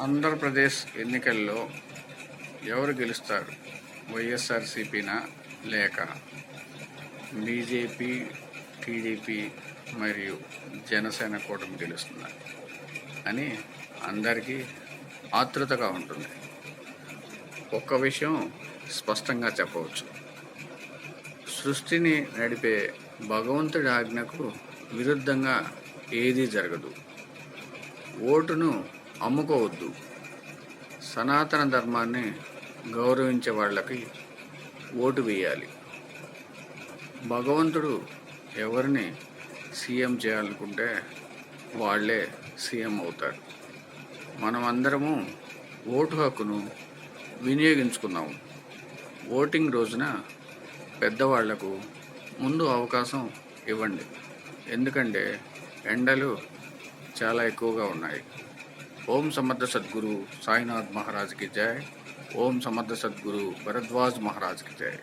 ఆంధ్రప్రదేశ్ ఎన్నికల్లో ఎవరు గెలుస్తారు? వైఎస్ఆర్సీపీనా లేక బీజేపీ టీడీపీ మరియు జనసేన కూటమి గెలుస్తుందా అని అందరికీ ఆతృతగా ఉంటుంది. ఒక్క విషయం స్పష్టంగా చెప్పవచ్చు. సృష్టిని నడిపే భగవంతుడి ఆజ్ఞకు విరుద్ధంగా ఏదీ జరగదు. ఓటును అమ్ముకోవద్దు. సనాతన ధర్మాన్ని గౌరవించే వాళ్ళకి ఓటు వేయాలి. భగవంతుడు ఎవరిని సీఎం చేయాలనుకుంటే వాళ్ళే సీఎం అవుతారు. మనమందరము ఓటు హక్కును వినియోగించుకున్నాము. ఓటింగ్ రోజున పెద్దవాళ్ళకు ముందు అవకాశం ఇవ్వండి. ఎందుకంటే ఎండలు చాలా ఎక్కువగా ఉన్నాయి. ओम समर्थ सदगुरु साईनाथ महाराज की जय। ओम समर्थ सदगुरु भरद्वाज महाराज की जय।